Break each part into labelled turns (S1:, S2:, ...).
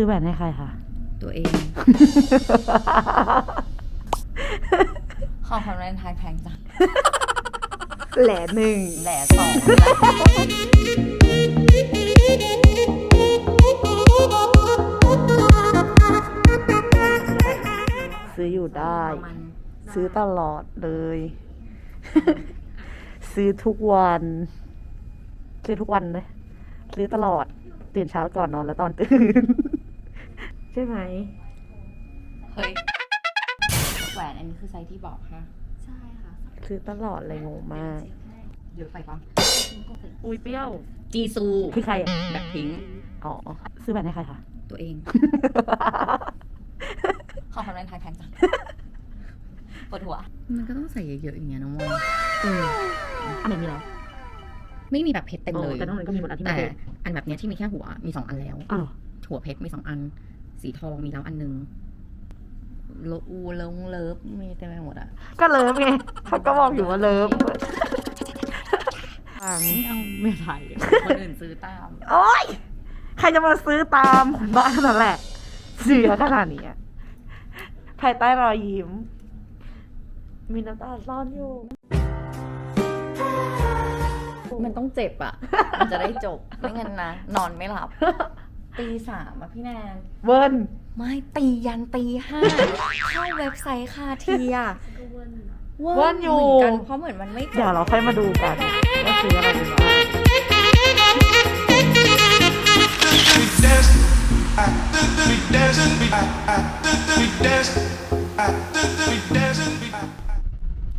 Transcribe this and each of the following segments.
S1: ซื้อแหวนให้ใครคะ
S2: ตัวเอง ของขวัญวาเลนไทน์แพงจัง
S1: แหลหนึ่ง
S2: แหล่สองแล้ว
S1: ซื้ออยู่ได้
S2: ประมาณ
S1: ซื้อตลอดเลย ซื้อทุกวัน ซื้อทุกวันเลย ซื้อตลอด ตื่นเช้าก่อนนอนแล้วตอนตื่น ใช่ไหม
S2: เฮ้ยแหวนอันนี้คือไซส์ที่บอกฮะ
S3: ใช่ค่ะ
S1: ซื้อตลอดเลยงงมาก
S2: เยอะไปปะ
S1: อุ้ยเปรี้ยว
S2: จีซู
S1: คือใครอะ
S2: แบบพิงค์
S1: อ๋อ ซื้อแหวนให้ใครคะ
S2: ตัวเอง ของขวัญวาเลนไทน์แพงจังปวดหัว มันก็ต้องใส่เยอะๆอย่างเงี้ยนะมอย
S1: อืมอันไหนมีแล้ว
S2: ไม่มีแบบเพชรเต็มเลย
S1: แต่นอกนั้นก็มีหมดแล้วที่
S2: แต่
S1: มาเด็ด
S2: อันแบบเนี้ยที่มีแค่หัวมีสองอันแล้ว
S1: อ้าวเหรอ
S2: หัวเพชรมีสองอัน สีทองมีแล้วอันหนึงโลอูลงเลิฟมีเต็มไปหมดอะ
S1: ก็เลิฟไงเขาก็บอกอยู่ว่าเลิฟฟัง
S2: ไม่เอาไม่ถ่ายคนอื่นซื้อตาม
S1: โอ๊ยใครจะมาซื้อตามคนบ้านั่นแหละเสียขนาดนี้อะภายใต้รอยยิ้ม มีน้ำตาซ่อนอยู่
S2: มันต้องเจ็บอะ มันจะได้จบ ไม่งั้นนะ นอนไม่หลับ ตีสามอะพี่แนน
S1: เวิร์น
S2: ไม่ตียันตีห้า เข้าเว็บไซต์คาเทีย
S3: ก็เวิร์น
S2: เวิ
S1: เวิร์
S2: ร์
S1: น
S2: น
S1: อ
S2: อยู่ยู่กันเพราะเหมือนมันไม่จบ
S1: เดี๋ยวเราค่อยมาดูกันว่าซื้ออะไรดีบ้าง
S4: We dance, ah, we dancing, ah, ah, we dance, ah, we dancing, ah.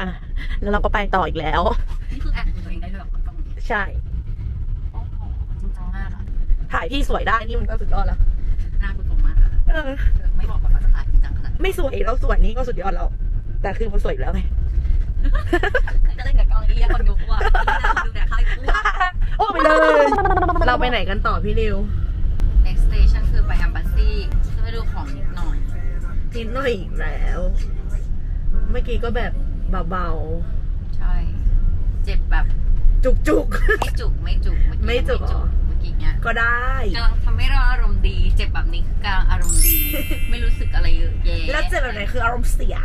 S1: อะแล้วเราก็ไปต่ออีกแล้ว
S2: นี่คือแอบดูตัวเองได้ด้วยเหรอตรงนี้
S1: ใช่
S2: โอ้โหจริงจังมากอะ
S1: ถ่ายพี่สวยได้นี่มันก็สุดยอดแล้ว
S2: หน้าคุณตรงมากอะ
S1: เออ
S2: ไม่บอกก่อนว่าจะถ่ายจริงจังขนาดไหน
S1: ไม่สวยเราสวยนี่ก็สุดยอดแล้ว แต่คือมันสวยอยู่แล้วไง
S2: จะเล่นกับกองเอียคนดูอะดูแต่ค่ายกู
S1: โอ้ไปเลย เราไปไหนกันต่อพี่นิว
S2: next station คือไป embassy จะไปดูของนิดหน่อย
S1: นิดหน่อยอีกแล้ว เมื่อกี้ก็แบบเบา
S2: ใช่ เจ็บแบบ
S1: ๆ จุก
S2: ไม่จุกไม่จุกเอกี้
S1: ไม่จุกเหรอ
S2: เมื่อกี้เนี่ย
S1: ๆก็ได้
S2: กำลังทำให้เราอารมณ์ดี เจ็บแบบนี้คือกำลังอารมณ์ดี ไม่รู้สึกอะไรเยอะแยะ
S1: แล้วเจ็บแบบไหนคืออารมณ์เสีย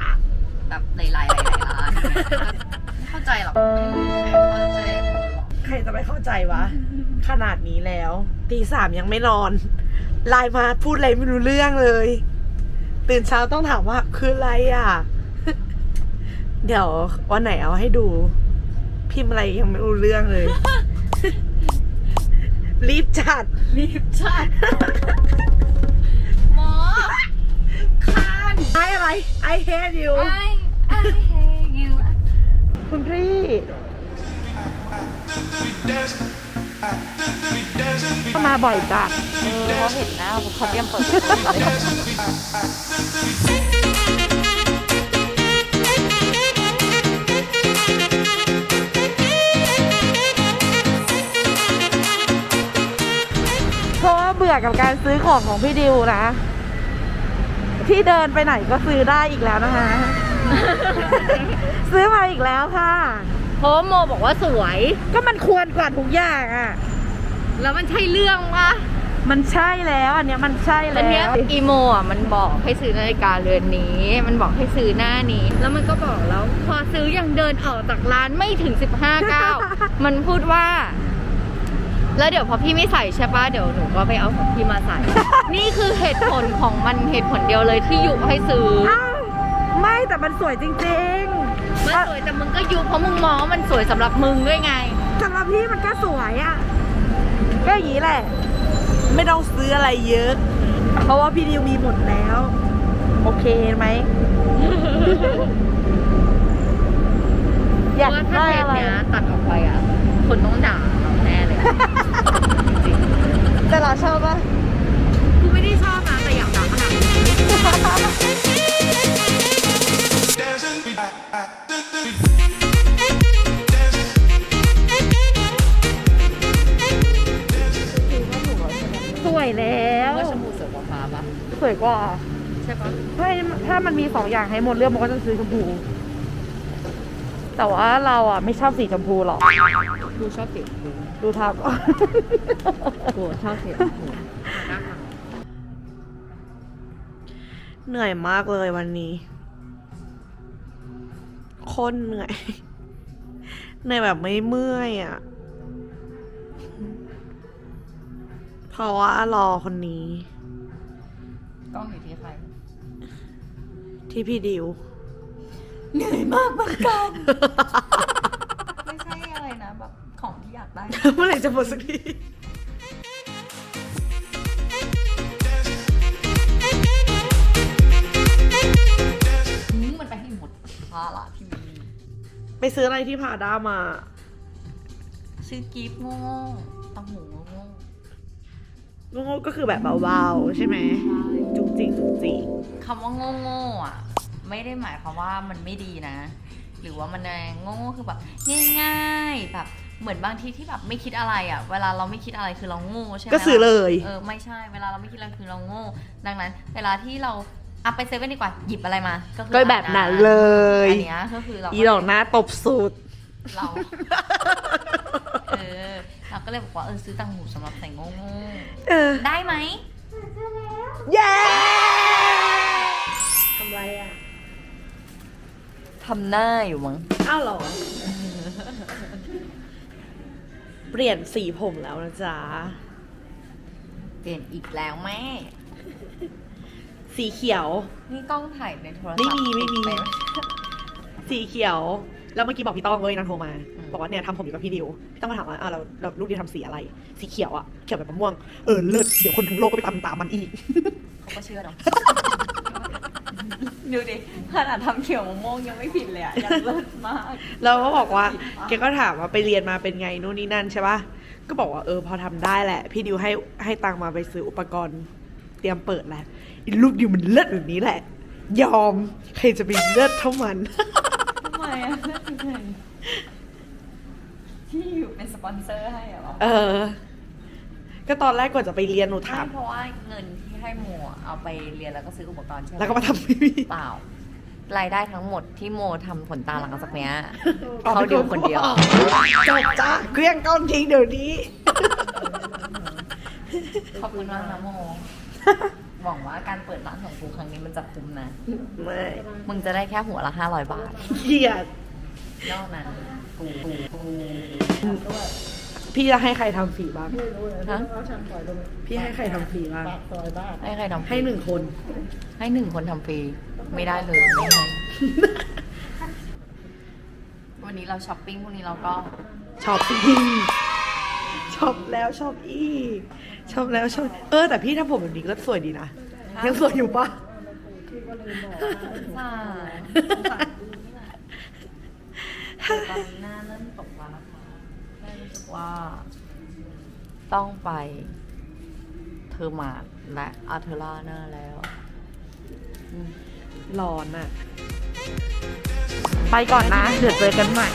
S2: แบบหลายๆหลายๆล้านไม่เข้าใจหรอกเข้าใจหรอก
S1: ใครจะไปเข้าใจวะ ขนาดนี้แล้วตีสามยังไม่นอนไลน์มาพูดอะไรไม่รู้เรื่องเลย ตื่นเช้าต้องถามว่าคืออะไรอะ เดี๋ยววันไหนเอาให้ดู พิมพ์อะไรยังไม่รู้เรื่องเลย รีบจัด
S2: รีบจัด หมอคาน
S1: ไออะไร I hate you
S2: I I hate you
S1: คุณพี่
S4: We dance, ah, we dancing,
S1: เข้ามาบ่อยจ้ะ
S2: เออเขาเห็นหน้าเขาเตรียมเปิด
S1: อกับการซื้อของของพี่ดิวนะพี่เดินไปไหนก็ซื้อได้อีกแล้วนะคะ ซื้อมาอีกแล้วค่ะ
S2: เพราะว่าโมบอกว่าสวย
S1: ก็มันควรกว่าทุกอย่างอะ
S2: แล้วมันใช่เรื่องปะ
S1: มันใช่แล้วอันเนี้ยมันใช่
S2: แล้ว
S1: แล้
S2: เนี้ยวอีโมอะมันบอกให้ซื้อนาฬิกาเรือนนี้ มันบอกให้ซื้อหน้านี้ แล้วมันก็บอกแล้ว พอซื้อยังเดินออกจากร้านไม่ถึง 15ก้าวมันพูดว่า แล้วเดี๋ยวพอพี่ไม่ใส่ใช่ปะเดี๋ยวหนูก็ไปเอาของพี่มาใส่ นี่คือเหตุผลของมันเหตุผลเดียวเลยที่ยุให้ซื้อ
S1: อ้าวไม่แต่มันสวยจริง
S2: มันสวยแต่มึงก็ยุเพราะมึงมองว่ามันสวยสำหรับมึงด้วยไง
S1: ๆสำหรับพี่มันก็สวยอะก็อย่างนี้แหละ ไม่ต้องซื้ออะไรเยอะ เพราะว่าพี่ดิวมีหมดแล้ว โอเคไหมอยาก
S2: ว่าถ้า
S1: ได้
S2: เทป
S1: อะไร
S2: เนี้ยตัดออกไปอะคนต้องด่าเราแน่เลยจริง
S1: แต่เราชอบปะ
S2: ๆกูไม่ได้ชอบนะแต่อยากด่าขนาดนี้
S4: Dancing, ah, ah, we dancing.
S1: สวยแล้ว
S2: ว่าชมพูสวยกว่าฟ้าปะ
S1: สวยกว่า
S2: ใช่ปะ
S1: ถ้าถ้ามันมีสองอย่างให้หมดเลือกมันก็จะซื้อชมพู แต่ว่าเราอะไม่ชอบสีชมพูหรอก
S2: กูชอบสีชมพู
S1: ดูทับ
S2: กูชอบสีชมพู
S1: เหนื่อยมากเลยวันนี้โคนเหนื่อย เหนื่อยแบบไม่เมื่อยอะ่ะ เพราะว่ารอคนนี้
S2: กล้องอยู่ที่ใคร
S1: ที่พี่ดิว
S2: เหนื่อยมากเหมือนกัน
S1: เมื่อไหร่จะหมดสักที
S2: ทิ้งมันไปให้หมดภาระที่มี
S1: ไปซื้ออะไรที่พาด้ามา
S2: ซื้อกิฟต์โง่ตังหูโง่
S1: โง่ๆก็คือแบบเบาๆ ใช่ไหม จุกจิกจุกจิก
S2: คำว่าโง่โง่ๆอะ ไม่ได้หมายความว่ามันไม่ดีนะ หรือว่ามันโง่ๆคือแบบง่าย ๆ แบบ เหมือนบางทีที่แบบไม่คิดอะไรอะ เวลาเราไม่คิดอะไรคือเราโง่ใช่ไหม
S1: ก็ซื้อเลย
S2: เออไม่ใช่ เวลาเราไม่คิดอะไรคือเราโง่ ดังนั้น เวลาที่เราอะไปเซเว่นดีกว่าหยิบอะไรมา ก็คือ
S1: ก็แบบนั้นเลย
S2: อันเนี้ยก็คือเรา
S1: อีดอกหน้าตบสุด
S2: เราเออเราก็เลยบอกว่าเออซื้อตังหูสำหรับใส่โง่
S1: เออ
S2: ๆได้ไหม
S1: เย้ทำไรอะ
S2: ทำหน้าอยู่มั้ง
S1: อ้าวเหรอ เปลี่ยนสีผมแล้วนะจ๊ะ
S2: เปลี่ยนอีกแล้วแม่
S1: สีเขียว
S2: นี่กล้องถ่ายในโทรศัพท์
S1: ไม่มีไม่มี
S2: เป็น
S1: สีเขียว แล้วเมื่อกี้บอกพี่ต้องเลยนางโทรมา
S2: อืม
S1: บอกว่าเนี่ยทำผมอยู่กับพี่ดิว พี่ต้องมาถามว่าอะเราเราลูกดิวทำสีอะไร สีเขียวอะเขียวแบบมะม่วง เออเลิศเดี๋ยวคนทั้งโลกก็ไปตามตามมันอีก
S2: เขาก็เชื่อเนาะ ดูดิขนาดทำเขียวมะม่วงยังไม่ผิดเลยอะยังเลิศมาก
S1: เราก็บอกว่าแกก็ถามว่าไปเรียนมาเป็นไงนู่นนี่นั่นใช่ปะก็บอกว่าเออพอทำได้แหละ พี่ดิวให้ให้ตังค์มาไปซื้ออุปกรณ์เตรียมเปิดแหละอีลูกดิวมันเลิศแบบนี้แหละ ยอมใครจะไปเลิศเท่ามัน
S2: ทำไมอะเลิศจริงๆที่อยู่เป็นสปอนเซอร์ให้เหรอ
S1: เออ ก็ตอนแรกก่อนจะไปเรียนหนู
S2: ใช่
S1: ถาม
S2: เพราะว่าเงินที่ ให้โมอะเอาไปเรียนแล้วก็ซื้ออุปกรณ์ใช่ไหม
S1: แล้วก็มาทำพี่พี่
S2: เปล่า รายได้ทั้งหมดที่โมทำขนตาหลังจากเนี้ยเขาดิวคนเดียว
S1: จบจ้าเครื่องก้อนทิ้งเดี๋ยวนี้
S2: ขอบคุณมากนะโม หวังว่าการเปิดร้านของกูครั้งนี้มันจะคุ้มนะ
S1: ไม่
S2: มึงจะได้แค่หัวละห้าร้อยบาท
S1: เกลียด
S2: นอกนั้นกูกูกู
S1: พี่จะให้ใครทำฝีบ้าง
S2: ฮะ
S1: พี่ให้ใครทำฝีบ้าง
S2: ให้ใครทำฟรี
S1: ให้หนึ่งคน
S2: ให้หนึ่งคนทำฟรี ไม่ได้เลยไม่ให้วันนี้เราช้อปปิ้งพรุ่งนี้เราก็
S1: ชอบอีกชอบแล้วชอบอีกชอบแล้วชอบเออแต่พี่ถ้าผมแบบนี้ก็สวยดีนะยังสวยอยู่ปะ
S2: ค่ะตอนนี้หน้าเริ่มตกแล้วนะคะแม่รู้สึก ว่าต้องไปเทอร์มาดและอาเทอร่าหน้าแล้ว
S1: ร้อนอะไปก่อนนะ เดี๋ยวเจอกันใหม่